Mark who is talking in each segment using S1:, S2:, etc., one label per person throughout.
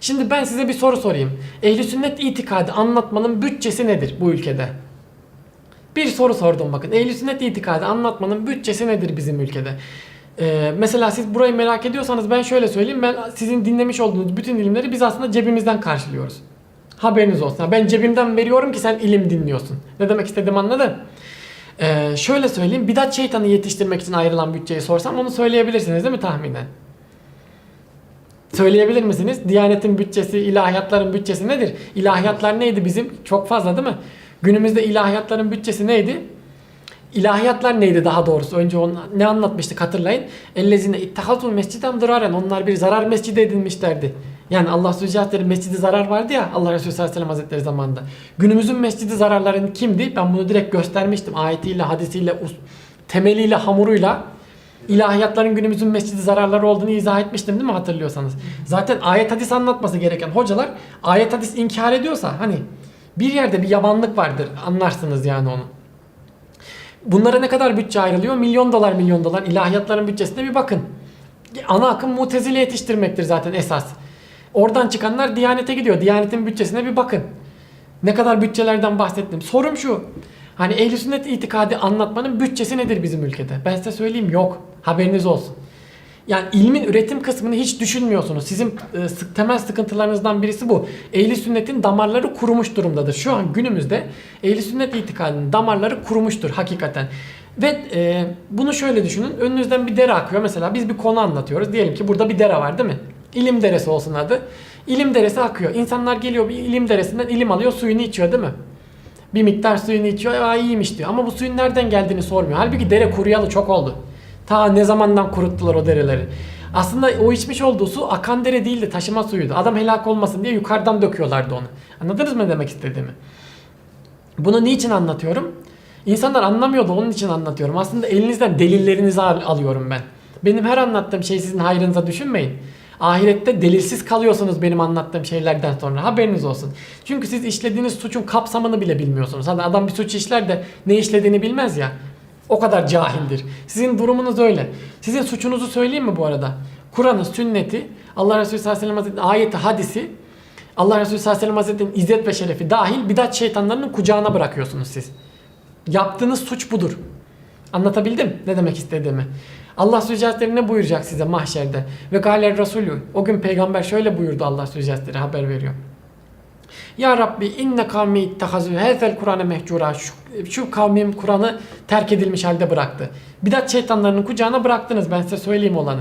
S1: Şimdi ben size bir soru sorayım. Ehli sünnet itikadı anlatmanın bütçesi nedir bu ülkede? Bir soru sordum bakın. Ehli sünnet itikadı anlatmanın bütçesi nedir bizim ülkede? Ee, mesela siz burayı merak ediyorsanız ben şöyle söyleyeyim. Ben sizin dinlemiş olduğunuz bütün ilimleri biz aslında cebimizden karşılıyoruz. Haberiniz olsun. Ben cebimden veriyorum ki sen ilim dinliyorsun. Ne demek istediğimi anladın? Ee, şöyle söyleyeyim. Bidat şeytanı yetiştirmek için ayrılan bütçeyi sorsam onu söyleyebilirsiniz değil mi tahminen? Söyleyebilir misiniz? Diyanetin bütçesi, ilahiyatların bütçesi nedir? İlahiyatlar neydi bizim? Çok fazla değil mi? Günümüzde ilahiyatların bütçesi neydi? İlahiyatlar neydi daha doğrusu? Önce onu, ne anlatmıştık hatırlayın. Ellezine ittehazul mesciden dıraren. Onlar bir zarar mescidi edinmişlerdi. Yani Allah Zülcelatleri mescidi zarar vardı ya Allah Resulü sallallahu aleyhi ve sellem hazretleri zamanında. Günümüzün mescidi zararların kimdi? Ben bunu direkt göstermiştim. Ayetiyle, hadisiyle, temeliyle, hamuruyla ilahiyatların günümüzün mescidi zararları olduğunu izah etmiştim değil mi hatırlıyorsanız? Zaten ayet hadis anlatması gereken hocalar ayet hadis inkar ediyorsa hani bir yerde bir yabanlık vardır anlarsınız yani onu. Bunlara ne kadar bütçe ayrılıyor? Milyon dolar milyon dolar ilahiyatların bütçesine bir bakın. Ana akım mutezile yetiştirmektir zaten esas. Oradan çıkanlar Diyanet'e gidiyor. Diyanet'in bütçesine bir bakın. Ne kadar bütçelerden bahsettim. Sorum şu. Hani ehl sünnet itikadı anlatmanın bütçesi nedir bizim ülkede? Ben size söyleyeyim yok. Haberiniz olsun. Yani ilmin üretim kısmını hiç düşünmüyorsunuz. Sizin e, sık- temel sıkıntılarınızdan birisi bu. Ehli sünnetin damarları kurumuş durumdadır. Şu an günümüzde ehli sünnet itikadının damarları kurumuştur hakikaten. Ve e, bunu şöyle düşünün. Önünüzden bir dere akıyor. Mesela biz bir konu anlatıyoruz. Diyelim ki burada bir dere var değil mi? İlim deresi olsun adı. İlim deresi akıyor. İnsanlar geliyor bir ilim deresinden ilim alıyor suyunu içiyor değil mi? Bir miktar suyunu içiyor. Aa iyiymiş diyor. Ama bu suyun nereden geldiğini sormuyor. Halbuki dere kuruyalı çok oldu. Ta ne zamandan kuruttular o dereleri. Aslında o içmiş olduğu su akan dere değildi taşıma suyuydu. Adam helak olmasın diye yukarıdan döküyorlardı onu. Anladınız mı demek istediğimi? Bunu niçin anlatıyorum? İnsanlar anlamıyordu onun için anlatıyorum. Aslında elinizden delillerinizi al- alıyorum ben. Benim her anlattığım şey sizin hayrınıza düşünmeyin. Ahirette delilsiz kalıyorsunuz benim anlattığım şeylerden sonra. Haberiniz olsun. Çünkü siz işlediğiniz suçun kapsamını bile bilmiyorsunuz. Hani adam bir suç işler de ne işlediğini bilmez ya. O kadar cahildir. Sizin durumunuz öyle. Sizin suçunuzu söyleyeyim mi bu arada? Kur'an'ı, sünneti, Allah Resulü sallallahu aleyhi ve sellem ayeti, hadisi, Allah Resulü sallallahu aleyhi ve sellem Hazretleri'nin izzet ve şerefi dahil bidat şeytanlarının kucağına bırakıyorsunuz siz. Yaptığınız suç budur. Anlatabildim ne demek istediğimi. Allah Hazretleri ne buyuracak size mahşerde? Ve galer Resulü. O gün peygamber şöyle buyurdu Allah Hazretleri haber veriyor. Ya Rabbi inne kavmi ittehazu hezel Kur'an'ı mehcura. Şu, şu kavmim Kur'an'ı terk edilmiş halde bıraktı. Bidat şeytanlarının kucağına bıraktınız ben size söyleyeyim olanı.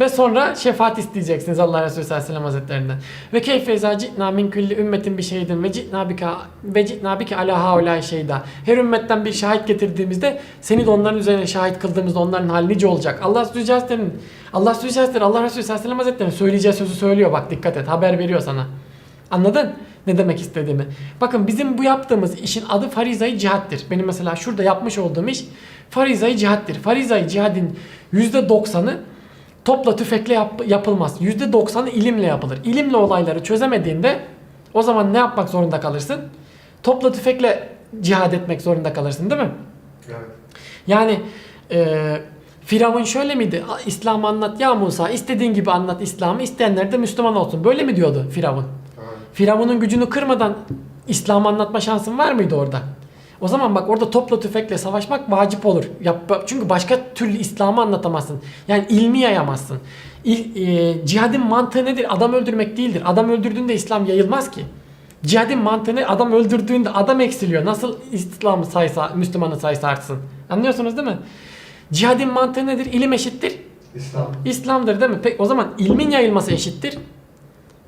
S1: Ve sonra şefaat isteyeceksiniz Allah Resulü sallallahu aleyhi ve sellem hazretlerinden. Ve keyfe izâ ci'nâ min külli ümmetin bir şeydin ve ci'nâ bike ve ci'nâ bike alâ haulâi şeyda. Her ümmetten bir şahit getirdiğimizde seni de onların üzerine şahit kıldığımızda onların hali nice olacak. Allah Resulü Hazretleri'nin Allah Resulü Hazretleri Allah Resulü sallallahu aleyhi ve sellem hazretleri'nin söyleyeceği sözü söylüyor bak dikkat et haber veriyor sana. Anladın? Ne demek istediğimi. Bakın bizim bu yaptığımız işin adı farizayı cihattir. Benim mesela şurada yapmış olduğum iş farizayı cihattir. Farizayı cihadin %90'ı topla tüfekle yap- yapılmaz. %90'ı ilimle yapılır. İlimle olayları çözemediğinde o zaman ne yapmak zorunda kalırsın? Topla tüfekle cihad etmek zorunda kalırsın değil mi?
S2: Evet.
S1: Yani e, Firavun şöyle miydi? "A- İslam'ı anlat ya Musa istediğin gibi anlat İslam'ı isteyenler de Müslüman olsun. Böyle mi diyordu Firavun?
S2: Aynen.
S1: Firavun'un gücünü kırmadan İslam'ı anlatma şansın var mıydı orada? O zaman bak orada topla tüfekle savaşmak vacip olur. Yap, çünkü başka türlü İslam'ı anlatamazsın. Yani ilmi yayamazsın. İl, e, cihadın mantığı nedir? Adam öldürmek değildir. Adam öldürdüğünde İslam yayılmaz ki. Cihadın mantığı ne? Adam öldürdüğünde adam eksiliyor. Nasıl İslam'ı sayısı, Müslümanı sayısı artsın? Anlıyorsunuz değil mi? Cihadın mantığı nedir? İlim eşittir.
S2: İslam.
S1: İslam'dır değil mi? Peki o zaman ilmin yayılması eşittir.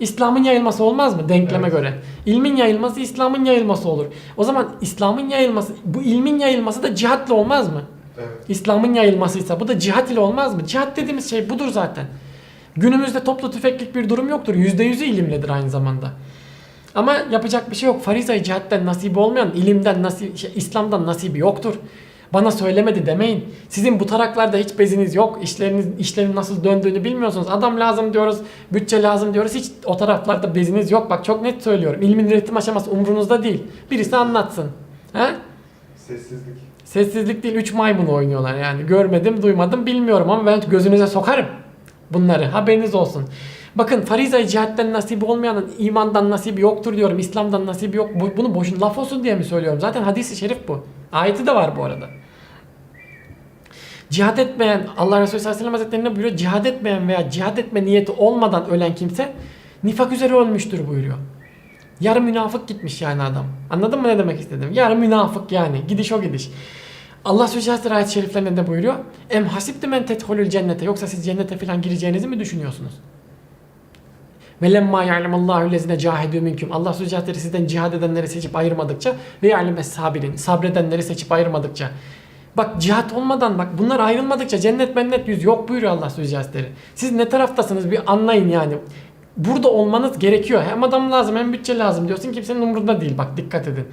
S1: İslam'ın yayılması olmaz mı denkleme
S2: Evet.
S1: göre? İlmin yayılması İslam'ın yayılması olur. O zaman İslam'ın yayılması, bu ilmin yayılması da cihatla olmaz mı?
S2: Evet.
S1: İslam'ın yayılmasıysa bu da cihat ile olmaz mı? Cihat dediğimiz şey budur zaten. Günümüzde toplu tüfeklik bir durum yoktur. Yüzde yüzü ilimledir aynı zamanda. Ama yapacak bir şey yok. Farizayı cihatten nasibi olmayan ilimden nasip, şey, İslam'dan nasibi yoktur. Bana söylemedi demeyin. Sizin bu taraklarda hiç beziniz yok. İşleriniz, işlerin nasıl döndüğünü bilmiyorsunuz. Adam lazım diyoruz, bütçe lazım diyoruz. Hiç o taraflarda beziniz yok. Bak çok net söylüyorum. İlmin üretim aşaması umrunuzda değil. Birisi anlatsın. He?
S2: Sessizlik.
S1: Sessizlik değil 3 maymun oynuyorlar yani. Görmedim, duymadım, bilmiyorum ama ben gözünüze sokarım bunları. Haberiniz olsun. Bakın farizayı cihatten nasibi olmayanın imandan nasibi yoktur diyorum. İslam'dan nasibi yok. Bu- Bunu boşun laf olsun diye mi söylüyorum? Zaten hadisi şerif bu. Ayeti de var bu arada. Cihad etmeyen Allah Resulü sallallahu aleyhi ve sellem Hazretleri buyuruyor? Cihad etmeyen veya cihad etme niyeti olmadan ölen kimse nifak üzere ölmüştür buyuruyor. Yarı münafık gitmiş yani adam. Anladın mı ne demek istedim? Yarı münafık yani. Gidiş o gidiş. Allah Resulü Hazretleri ayet-i şeriflerinde de buyuruyor. Em hasibti men tedhulul cennete. Yoksa siz cennete falan gireceğinizi mi düşünüyorsunuz? Ve lemma ya'lemallahu lezine cahidu minkum. Allah Resulü Hazretleri sizden cihad edenleri seçip ayırmadıkça ve ya'lemes sabirin. Sabredenleri seçip ayırmadıkça. Bak cihat olmadan bak bunlar ayrılmadıkça cennet mennet yüz yok buyuruyor Allah Hazretleri. Siz ne taraftasınız bir anlayın yani. Burada olmanız gerekiyor. Hem adam lazım hem bütçe lazım diyorsun kimsenin umurunda değil bak dikkat edin.